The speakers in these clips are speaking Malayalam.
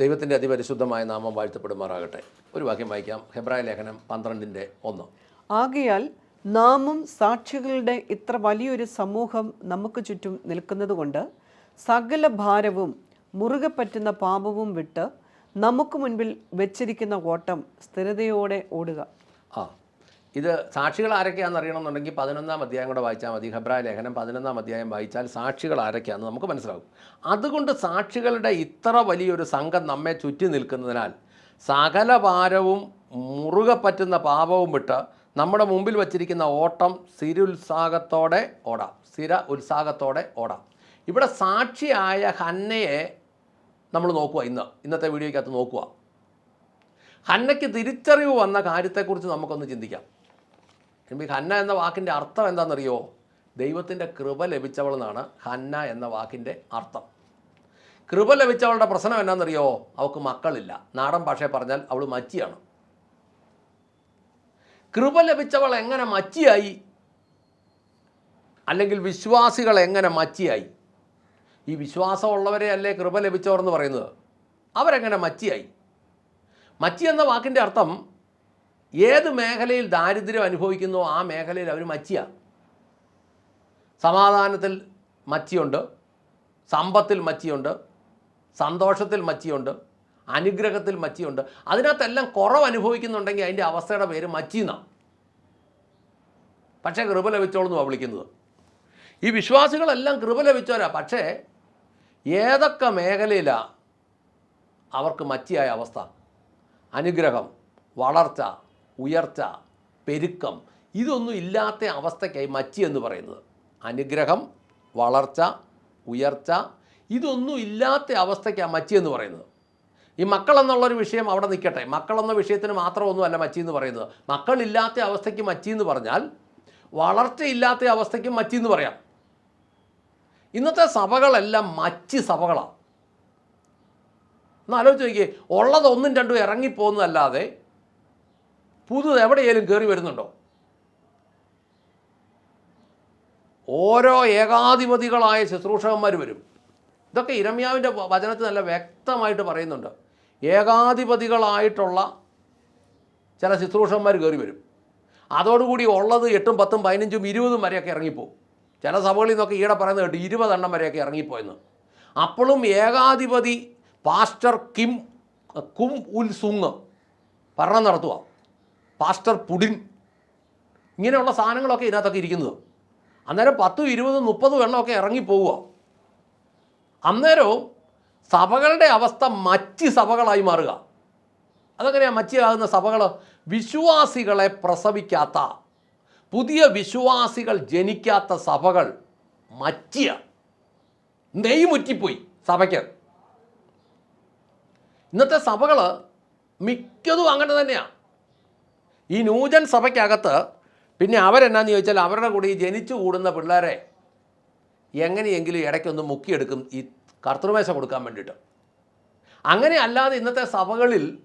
ദൈവത്തിന്റെ അതിപരിശുദ്ധമായ നാമം വാഴ്ത്തപ്പെടുമാറാകട്ടെ. ഒരു വാക്യം വായിക്കാം. ഹെബ്രായ ലേഖനം പന്ത്രണ്ടിന്റെ ഒന്ന്. ആകയാൽ നാമും സാക്ഷികളുടെ ഇത്ര വലിയൊരു സമൂഹം നമുക്ക് ചുറ്റും നിൽക്കുന്നതുകൊണ്ട് സകല ഭാരവും മുറുകെ പറ്റുന്ന പാപവും വിട്ട് നമുക്ക് മുൻപിൽ വെച്ചിരിക്കുന്ന ഓട്ടം സ്ഥിരതയോടെ ഓടുക. ആ ഇത് സാക്ഷികൾ ആരൊക്കെയാണെന്ന് അറിയണമെന്നുണ്ടെങ്കിൽ പതിനൊന്നാം അധ്യായം കൂടെ വായിച്ചാൽ മതി. ഹെബ്രായ ലേഖനം പതിനൊന്നാം അധ്യായം വായിച്ചാൽ സാക്ഷികൾ ആരൊക്കെയാണെന്ന് നമുക്ക് മനസ്സിലാകും. അതുകൊണ്ട് സാക്ഷികളുടെ ഇത്ര വലിയൊരു സംഘം നമ്മെ ചുറ്റി നിൽക്കുന്നതിനാൽ സകല ഭാരവും മുറുകെ പറ്റുന്ന പാപവും വിട്ട് നമ്മുടെ മുമ്പിൽ വച്ചിരിക്കുന്ന ഓട്ടം സ്ഥിരുത്സാഹത്തോടെ ഓടാം. സ്ഥിര ഉത്സാഹത്തോടെ ഓടാം. ഇവിടെ സാക്ഷിയായ ഹന്നയെ നമ്മൾ നോക്കുക ഇന്ന്. ഇന്നത്തെ വീഡിയോയ്ക്കകത്ത് നോക്കുക ഹന്നയ്ക്ക് തിരിച്ചറിവ് വന്ന കാര്യത്തെക്കുറിച്ച് നമുക്കൊന്ന് ചിന്തിക്കാം. ഇനി ഹന്ന എന്ന വാക്കിന്റെ അർത്ഥം എന്താണെന്നറിയോ? ദൈവത്തിന്റെ കൃപ ലഭിച്ചവൾ എന്നാണ് ഹന്ന എന്ന വാക്കിന്റെ അർത്ഥം. കൃപ ലഭിച്ചവളുടെ പ്രശ്നം എന്നാണെന്നറിയോ? അവൾക്ക് മക്കളില്ല. നാടൻ ഭാഷയെ പറഞ്ഞാൽ അവൾ മച്ചിയാണ്. കൃപ ലഭിച്ചവൾ എങ്ങനെ മച്ചിയായി? അല്ലെങ്കിൽ വിശ്വാസികൾ എങ്ങനെ മച്ചിയായി? ഈ വിശ്വാസമുള്ളവരെ അല്ലേ കൃപ ലഭിച്ചവർ എന്ന് പറയുന്നത്? അവരെങ്ങനെ മച്ചിയായി? മച്ചി എന്ന വാക്കിന്റെ അർത്ഥം ഏത് മേഖലയിൽ ദാരിദ്ര്യം അനുഭവിക്കുന്നോ ആ മേഖലയിൽ അവർ മച്ചിയ. സമാധാനത്തിൽ മച്ചിയുണ്ട് സമ്പത്തിൽ മച്ചിയുണ്ട് സന്തോഷത്തിൽ മച്ചിയുണ്ട് അനുഗ്രഹത്തിൽ മച്ചിയുണ്ട്. അതിനകത്തെല്ലാം കുറവ് അനുഭവിക്കുന്നുണ്ടെങ്കിൽ അതിന്റെ അവസ്ഥയുടെ പേര് മച്ചി എന്നാണ് പക്ഷേ കൃപ ലഭിച്ചോളെന്നുമാണ് വിളിക്കുന്നത്. ഈ വിശ്വാസികളെല്ലാം കൃപ ലഭിച്ചവരാ. പക്ഷേ ഏതൊക്കെ മേഖലയിലാണ് അവർക്ക് മച്ചിയായ അവസ്ഥ? അനുഗ്രഹം വളർച്ച ഉയർച്ച പെരുക്കം ഇതൊന്നും ഇല്ലാത്ത അവസ്ഥയ്ക്കായി മച്ചി എന്ന് പറയുന്നത്. അനുഗ്രഹം വളർച്ച ഉയർച്ച ഇതൊന്നും ഇല്ലാത്ത അവസ്ഥയ്ക്കാണ് മച്ചി എന്ന് പറയുന്നത്. ഈ മക്കൾ എന്നുള്ളൊരു വിഷയം അവിടെ നിൽക്കട്ടെ. മക്കൾ എന്ന വിഷയത്തിന് മാത്രമൊന്നുമല്ല മച്ചി എന്ന് പറയുന്നത്. മക്കളില്ലാത്ത അവസ്ഥയ്ക്ക് മച്ചി എന്ന് പറഞ്ഞാൽ വളർച്ചയില്ലാത്ത അവസ്ഥയ്ക്ക് മച്ചി എന്ന് പറയാം. ഇന്നത്തെ സഭകളെല്ലാം മച്ചി സഭകളാണ് ഒന്ന് ആലോചിച്ച് നോക്കിയേ ഉള്ളത് ഒന്നും രണ്ടും ഇറങ്ങിപ്പോകുന്നതല്ലാതെ പുതുത് എവിടെയെങ്കിലും കയറി വരുന്നുണ്ടോ? ഓരോ ഏകാധിപതികളായ ശുശ്രൂഷകന്മാർ വരും. ഇതൊക്കെ ഇരമ്യാവിന്റെ വചനത്തിൽ നല്ല വ്യക്തമായിട്ട് പറയുന്നുണ്ട്. ഏകാധിപതികളായിട്ടുള്ള ചില ശുശ്രൂഷന്മാർ കയറി വരും. അതോടുകൂടി ഉള്ളത് എട്ടും പത്തും പതിനഞ്ചും ഇരുപതും വരെയൊക്കെ ഇറങ്ങിപ്പോവും. ചില സഭകളിൽ നിന്നൊക്കെ ഈടെ പറയുന്നത് കേട്ട് ഇരുപതെണ്ണം വരെയൊക്കെ ഇറങ്ങിപ്പോയെന്ന്. അപ്പോഴും ഏകാധിപതി പാസ്റ്റർ കിം കും ഉൽ സുങ് ഭരണം നടത്തുക പാസ്റ്റർ പുടിൻ. ഇങ്ങനെയുള്ള സാധനങ്ങളൊക്കെ ഇതിനകത്തൊക്കെ ഇരിക്കുന്നത്. അന്നേരം പത്തും ഇരുപതും മുപ്പതും എണ്ണമൊക്കെ ഇറങ്ങിപ്പോവുക അന്നേരവും സഭകളുടെ അവസ്ഥ മറ്റ് സഭകളായി മാറുക. അതെങ്ങനെയാണ് മച്ചിയാകുന്ന സഭകൾ വിശ്വാസികളെ പ്രസവിക്കാത്ത പുതിയ വിശ്വാസികൾ ജനിക്കാത്ത സഭകൾ മച്ചിയ നെയ് മുറ്റിപ്പോയി സഭയ്ക്ക്. ഇന്നത്തെ സഭകൾ മിക്കതും അങ്ങനെ തന്നെയാണ് ഈ ന്യൂജൻ സഭയ്ക്കകത്ത് പിന്നെ അവരെന്നാന്ന് ചോദിച്ചാൽ അവരുടെ കൂടെ ഈ ജനിച്ചു കൂടുന്ന പിള്ളേരെ എങ്ങനെയെങ്കിലും ഇടയ്ക്കൊന്ന് മുക്കിയെടുക്കും ഈ കർത്തൃമേശ കൊടുക്കാൻ വേണ്ടിയിട്ട്. അങ്ങനെ അല്ലാതെ ഇന്നത്തെ സഭകളിൽ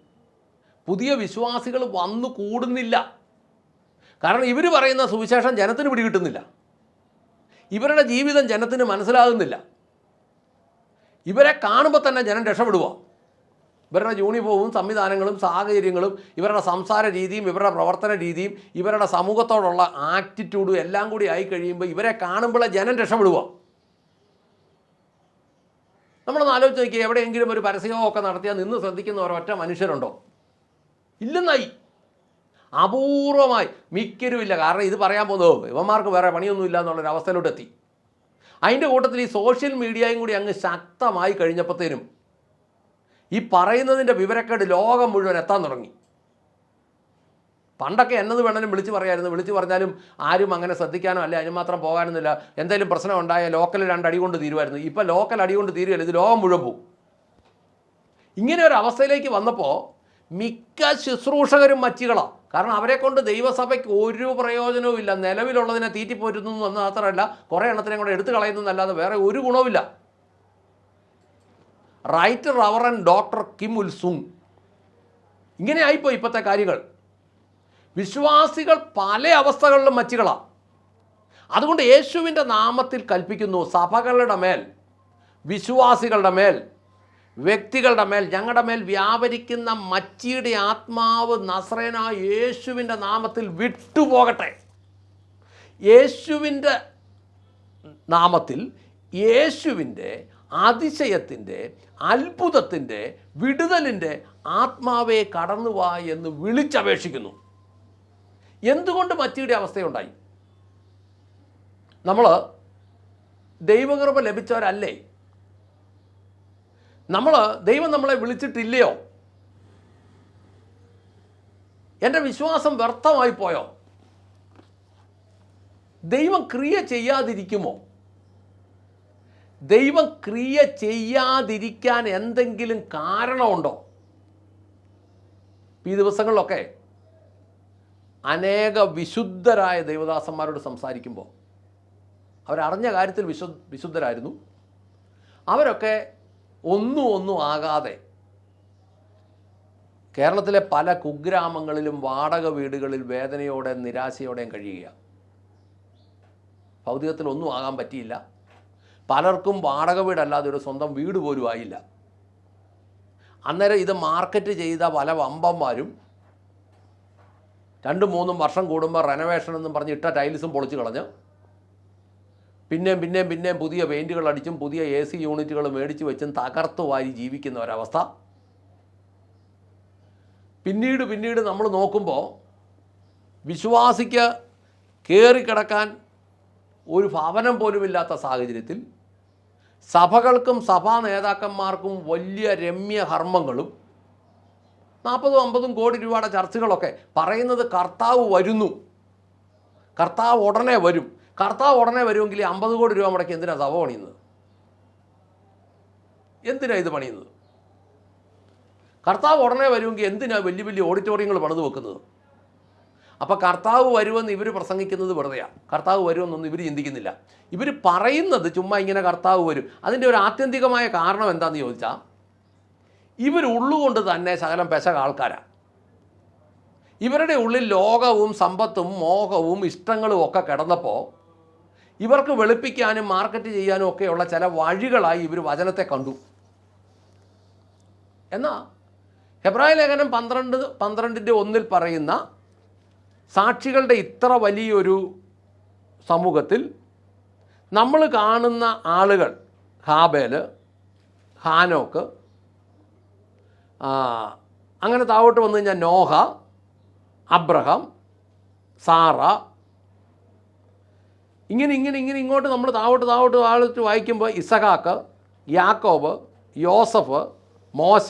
പുതിയ വിശ്വാസികൾ വന്നു കൂടുന്നില്ല. കാരണം ഇവർ പറയുന്ന സുവിശേഷം ജനത്തിന് പിടികിട്ടുന്നില്ല. ഇവരുടെ ജീവിതം ജനത്തിന് മനസ്സിലാകുന്നില്ല. ഇവരെ കാണുമ്പോൾ തന്നെ ജനം രക്ഷപ്പെടുക ഇവരുടെ യൂണിഫോമും സംവിധാനങ്ങളും സാഹചര്യങ്ങളും ഇവരുടെ സംസാര രീതിയും ഇവരുടെ പ്രവർത്തന രീതിയും ഇവരുടെ സമൂഹത്തോടുള്ള ആറ്റിറ്റ്യൂഡും എല്ലാം കൂടി ആയി കഴിയുമ്പോൾ ഇവരെ കാണുമ്പോഴേ ജനം രക്ഷപ്പെടുക നമ്മളൊന്ന് ആലോചിച്ച് നോക്കിയാൽ എവിടെയെങ്കിലും ഒരു പരസ്യമൊക്കെ നടത്തിയാൽ നിന്ന് ശ്രദ്ധിക്കുന്ന ഒരൊറ്റ മനുഷ്യരുണ്ടോ? ഇല്ലെന്നായി. അപൂർവമായി. മിക്കരുമില്ല കാരണം ഇത് പറയാൻ പോകുന്നത് ഇവന്മാർക്ക് വേറെ പണിയൊന്നുമില്ല എന്നുള്ളൊരു അവസ്ഥയിലോട്ട് എത്തി അതിന്റെ കൂട്ടത്തിൽ ഈ സോഷ്യൽ മീഡിയയും കൂടി അങ്ങ് ശക്തമായി കഴിഞ്ഞപ്പോഴത്തേനും ഈ പറയുന്നതിന്റെ വിവരക്കേട് ലോകം മുഴുവൻ എത്താൻ തുടങ്ങി. പണ്ടൊക്കെ എന്നത് വേണമെങ്കിലും വിളിച്ച് പറയായിരുന്നു. വിളിച്ച് പറഞ്ഞാലും ആരും അങ്ങനെ ശ്രദ്ധിക്കാനോ അല്ലെ? അതിന് മാത്രം പോകാനൊന്നുമില്ല. എന്തെങ്കിലും പ്രശ്നം ഉണ്ടായ ലോക്കൽ രണ്ട് അടി കൊണ്ട് തീരുമായിരുന്നു. ഇപ്പം ലോക്കൽ അടി കൊണ്ട് തീരുകയല്ല? ഇത് ലോകം മുഴുവൻ പോവും. ഇങ്ങനെ ഒരു അവസ്ഥയിലേക്ക് വന്നപ്പോൾ മിക്ക ശുശ്രൂഷകരും മച്ചികളാണ് കാരണം അവരെ കൊണ്ട് ദൈവസഭയ്ക്ക് ഒരു പ്രയോജനവും ഇല്ല നിലവിലുള്ളതിനെ തീറ്റിപ്പോറ്റുന്നു എന്ന് മാത്രമല്ല കുറേ എണ്ണത്തിനെ കൂടെ എടുത്തു കളയുന്നതല്ലാതെ വേറെ ഒരു ഗുണവുമില്ല. Right reverend doctor Kim Il Sung ഇങ്ങനെ ആയിപ്പോയി ഇപ്പോഴത്തെ കാര്യങ്ങൾ. വിശ്വാസികൾ പല അവസ്ഥകളിലും മച്ചികളാണ് അതുകൊണ്ട് യേശുവിന്റെ നാമത്തിൽ കൽപ്പിക്കുന്നു സഭകളുടെ മേൽ വിശ്വാസികളുടെ മേൽ വ്യക്തികളുടെ മേൽ ഞങ്ങളുടെ മേൽ വ്യാപരിക്കുന്ന മച്ചിയുടെ ആത്മാവ് നസ്രേന യേശുവിന്റെ നാമത്തിൽ വിട്ടുപോകട്ടെ. യേശുവിന്റെ നാമത്തിൽ യേശുവിന്റെ അതിശയത്തിന്റെ അത്ഭുതത്തിന്റെ വിടുതലിന്റെ ആത്മാവെ കടന്നുവാ എന്ന് വിളിച്ചപേക്ഷിക്കുന്നു. എന്തുകൊണ്ട് മറ്റിയുടെ അവസ്ഥയുണ്ടായി? നമ്മൾ ദൈവകൃപ ലഭിച്ചവരല്ലേ? നമ്മൾ ദൈവം നമ്മളെ വിളിച്ചിട്ടില്ലയോ? എന്റെ വിശ്വാസം വ്യർത്ഥമായി പോയോ? ദൈവം ക്രിയ ചെയ്യാതിരിക്കുമോ? ദൈവം ക്രിയ ചെയ്യാതിരിക്കാൻ എന്തെങ്കിലും കാരണമുണ്ടോ? ഈ ദിവസങ്ങളിലൊക്കെ അനേക വിശുദ്ധരായ ദൈവദാസന്മാരോട് സംസാരിക്കുമ്പോൾ അവരറിഞ്ഞ കാര്യത്തിൽ വിശു വിശുദ്ധരായിരുന്നു. അവരൊക്കെ ഒന്നും ഒന്നും ആകാതെ കേരളത്തിലെ പല കുഗ്രാമങ്ങളിലും വാടക വീടുകളിൽ വേദനയോടെ നിരാശയോടെയും കഴിയുക ഭൗതികത്തിൽ ഒന്നും ആകാൻ പറ്റിയില്ല. പലർക്കും വാടക വീടല്ലാതെ ഒരു സ്വന്തം വീട് പോലും ആയില്ല. അന്നേരം ഇത് മാർക്കറ്റ് ചെയ്ത പല വമ്പന്മാരും രണ്ടും മൂന്നും വർഷം കൂടുമ്പോൾ റെനോവേഷൻ എന്നും പറഞ്ഞ് ഇട്ട ടൈൽസും പൊളിച്ച് കളഞ്ഞ് പിന്നെയും പിന്നെയും പിന്നെയും പുതിയ പെയിന്റുകൾ അടിച്ചും പുതിയ എ സി യൂണിറ്റുകൾ മേടിച്ച് വെച്ചും തകർത്ത് വാരി ജീവിക്കുന്ന ഒരവസ്ഥ. പിന്നീട് പിന്നീട് നമ്മൾ നോക്കുമ്പോൾ വിശ്വാസിക്ക് കയറിക്കിടക്കാൻ ഒരു ഭവനം പോലുമില്ലാത്ത സാഹചര്യത്തിൽ സഭകൾക്കും സഭാ നേതാക്കന്മാർക്കും വലിയ രമ്യ ഹർമ്മങ്ങളും നാൽപ്പതും അമ്പതും കോടി രൂപയുടെ ചർച്ചകളൊക്കെ പറയുന്നത് കർത്താവ് വരുന്നു. കർത്താവ് ഉടനെ വരും. കർത്താവ് ഉടനെ വരുമെങ്കിൽ അമ്പത് കോടി രൂപ മുടക്കി എന്തിനാണ് സഭ പണിയുന്നത്? എന്തിനാണ് ഇത് പണിയുന്നത്? കർത്താവ് ഉടനെ വരുമെങ്കിൽ എന്തിനാണ് വലിയ വലിയ ഓഡിറ്റോറിയങ്ങൾ പണിത് വെക്കുന്നത്? അപ്പോൾ കർത്താവ് വരുമെന്ന് ഇവർ പ്രസംഗിക്കുന്നത് വെറുതെയാണ് കർത്താവ് വരുമെന്നൊന്നും ഇവർ ചിന്തിക്കുന്നില്ല. ഇവർ പറയുന്നത് ചുമ്മാ ഇങ്ങനെ കർത്താവ് വരും. അതിന്റെ ഒരു ആത്യന്തികമായ കാരണം എന്താണെന്ന് ചോദിച്ചാൽ ഇവർ ഉള്ളുകൊണ്ട് തന്നെ ശകലം പെശക ആൾക്കാരാണ് ഇവരുടെ ഉള്ളിൽ ലോകവും സമ്പത്തും മോഹവും ഇഷ്ടങ്ങളും ഒക്കെ കിടന്നപ്പോൾ ഇവർക്ക് വെളുപ്പിക്കാനും മാർക്കറ്റ് ചെയ്യാനും ഒക്കെയുള്ള ചില വഴികളായി ഇവർ വചനത്തെ കണ്ടു. എന്നാൽ ഹെബ്രായ ലേഖനം പന്ത്രണ്ട് പന്ത്രണ്ടിന്റെ ഒന്നിൽ പറയുന്ന സാക്ഷികളുടെ ഇത്ര വലിയൊരു സമൂഹത്തിൽ നമ്മൾ കാണുന്ന ആളുകൾ ഹാബേൽ ഹാനോക്ക് അങ്ങനെ താവോട്ട് വന്നു കഴിഞ്ഞാൽ നോഹ അബ്രഹാം സാറ. ഇങ്ങനെ ഇങ്ങനെ ഇങ്ങനെ ഇങ്ങോട്ട് നമ്മൾ താവോട്ട് താവോട്ട് താഴോട്ട് വായിക്കുമ്പോൾ ഇസഹാക്ക് യാക്കോബ് യോസഫ് മോശ.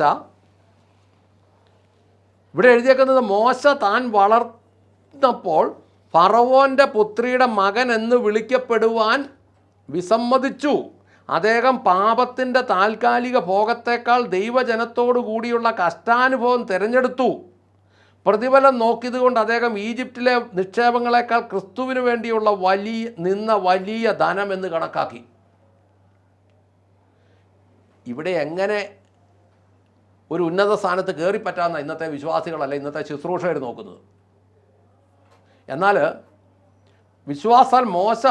ഇവിടെ എഴുതിയേക്കുന്നത് മോശ താൻ വളർന്നപ്പോൾ ഫറവോന്റെ പുത്രിയുടെ മകൻ എന്ന് വിളിക്കപ്പെടുവാൻ വിസമ്മതിച്ചു. അദ്ദേഹം പാപത്തിന്റെ താൽക്കാലിക ഭോഗത്തേക്കാൾ ദൈവജനത്തോടു കൂടിയുള്ള കഷ്ടാനുഭവം തിരഞ്ഞെടുത്തു. പ്രതിഫലം നോക്കിയതുകൊണ്ട് അദ്ദേഹം ഈജിപ്തിലെ നിക്ഷേപങ്ങളെക്കാൾ ക്രിസ്തുവിന് വേണ്ടിയുള്ള വലിയ നിന്ന വലിയ ധനം എന്ന് കണക്കാക്കി. ഇവിടെ എങ്ങനെ ഒരു ഉന്നത സ്ഥാനത്ത് കയറിപ്പറ്റാമെന്ന ഇന്നത്തെ വിശ്വാസികളല്ല ഇന്നത്തെ ശുശ്രൂഷകർ നോക്കുന്നത്. എന്നാൽ വിശ്വാസാൽ മോശ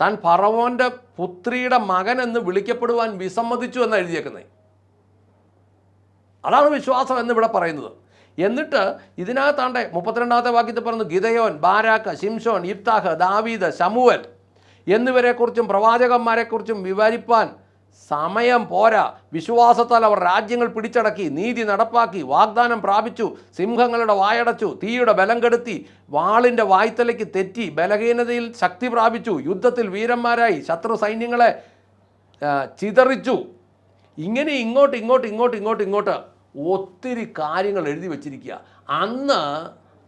താൻ ഫറവോന്റെ പുത്രിയുടെ മകൻ എന്ന് വിളിക്കപ്പെടുവാൻ വിസമ്മതിച്ചു എന്ന് എഴുതിയേക്കുന്നത് അതാണ് വിശ്വാസം എന്ന് ഇവിടെ പറയുന്നത്. എന്നിട്ട് ഇതിനകത്താണ്ട് മുപ്പത്തിരണ്ടാമത്തെ വാക്യത്തിൽ പറയുന്നു ഗിതയോൻ ബാരാക്ക് ശിംഷോൻ ഇഫ്താഹ് ദാവീദ് ശമുവൽ എന്നിവരെക്കുറിച്ചും പ്രവാചകന്മാരെക്കുറിച്ചും വിവരിപ്പാൻ സമയം പോരാ. വിശ്വാസത്താൽ അവർ രാജ്യങ്ങൾ പിടിച്ചടക്കി നീതി നടപ്പാക്കി വാഗ്ദാനം പ്രാപിച്ചു സിംഹങ്ങളുടെ വായടച്ചു തീയുടെ ബലം കെടുത്തി വാളിന്റെ വായ്ത്തലയ്ക്ക് തെറ്റി ബലഹീനതയിൽ ശക്തി പ്രാപിച്ചു യുദ്ധത്തിൽ വീരന്മാരായി ശത്രു സൈന്യങ്ങളെ ചിതറിച്ചു. ഇങ്ങനെ ഇങ്ങോട്ട് ഇങ്ങോട്ട് ഇങ്ങോട്ട് ഇങ്ങോട്ട് ഇങ്ങോട്ട് ഒത്തിരി കാര്യങ്ങൾ എഴുതി വച്ചിരിക്കുക. അന്ന്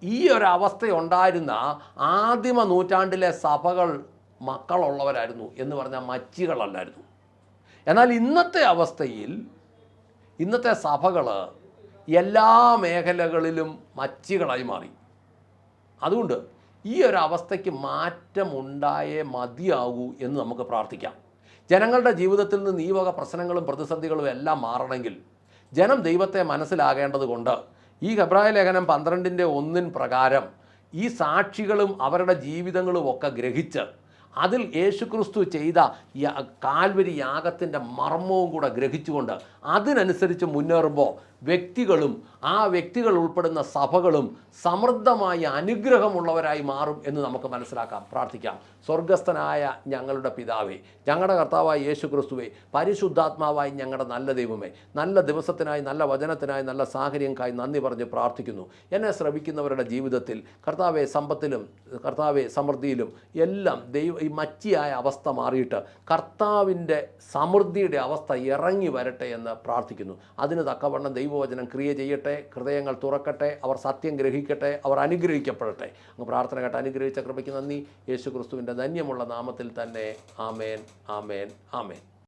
ഈ ഒരു അവസ്ഥയുണ്ടായിരുന്ന ആദിമ നൂറ്റാണ്ടിലെ സഭകൾ മക്കളുള്ളവരായിരുന്നു എന്ന് പറഞ്ഞാൽ മച്ചികളല്ലായിരുന്നു. എന്നാൽ ഇന്നത്തെ അവസ്ഥയിൽ ഇന്നത്തെ സഭകൾ എല്ലാ മേഖലകളിലും മച്ചികളായി മാറി. അതുകൊണ്ട് ഈ ഒരു അവസ്ഥയ്ക്ക് മാറ്റമുണ്ടായേ മതിയാകൂ എന്ന് നമുക്ക് പ്രാർത്ഥിക്കാം. ജനങ്ങളുടെ ജീവിതത്തിൽ നിന്ന് ഈ വക പ്രശ്നങ്ങളും പ്രതിസന്ധികളും എല്ലാം മാറണമെങ്കിൽ ജനം ദൈവത്തെ മനസ്സിലാകേണ്ടതുകൊണ്ട് ഈ ഹെബ്രായ ലേഖനം പന്ത്രണ്ടിന്റെ ഒന്നിൻ പ്രകാരം ഈ സാക്ഷികളും അവരുടെ ജീവിതങ്ങളും ഒക്കെ ഗ്രഹിച്ച് അതിൽ യേശുക്രിസ്തു ചെയ്ത കാൽവരി യാഗത്തിന്റെ മർമ്മവും കൂടെ ഗ്രഹിച്ചുകൊണ്ട് അതിനനുസരിച്ച് മുന്നേറുമ്പോൾ വ്യക്തികളും ആ വ്യക്തികൾ ഉൾപ്പെടുന്ന സഭകളും സമൃദ്ധമായ അനുഗ്രഹമുള്ളവരായി മാറും എന്ന് നമുക്ക് മനസ്സിലാക്കാം പ്രാർത്ഥിക്കാം. സ്വർഗസ്ഥനായ ഞങ്ങളുടെ പിതാവേ ഞങ്ങളുടെ കർത്താവായ യേശു ക്രിസ്തുവേ പരിശുദ്ധാത്മാവായി ഞങ്ങളുടെ നല്ല ദൈവമേ നല്ല ദിവസത്തിനായി നല്ല വചനത്തിനായി നല്ല സാഹചര്യങ്ങൾക്കായി നന്ദി പറഞ്ഞ് പ്രാർത്ഥിക്കുന്നു. എന്നെ ശ്രമിക്കുന്നവരുടെ ജീവിതത്തിൽ കർത്താവെ സമ്പത്തിലും കർത്താവെ സമൃദ്ധിയിലും എല്ലാം ദൈവ ഈ മച്ചിയായ അവസ്ഥ മാറിയിട്ട് കർത്താവിന്റെ സമൃദ്ധിയുടെ അവസ്ഥ ഇറങ്ങി വരട്ടെ എന്ന് പ്രാർത്ഥിക്കുന്നു. അതിന് തക്കവണ്ണം ദൈവവചനം ക്രിയ ചെയ്യട്ടെ ഹൃദയങ്ങൾ തുറക്കട്ടെ അവർ സത്യം ഗ്രഹിക്കട്ടെ അവർ അനുഗ്രഹിക്കപ്പെടട്ടെ. അങ്ങ് പ്രാർത്ഥന കേട്ട് അനുഗ്രഹിച്ച കൃപയ്ക്ക് നന്ദി. യേശു ക്രിസ്തുവിന്റെ ധന്യമുള്ള നാമത്തിൽ തന്നെ ആമേൻ ആമേൻ ആമേൻ.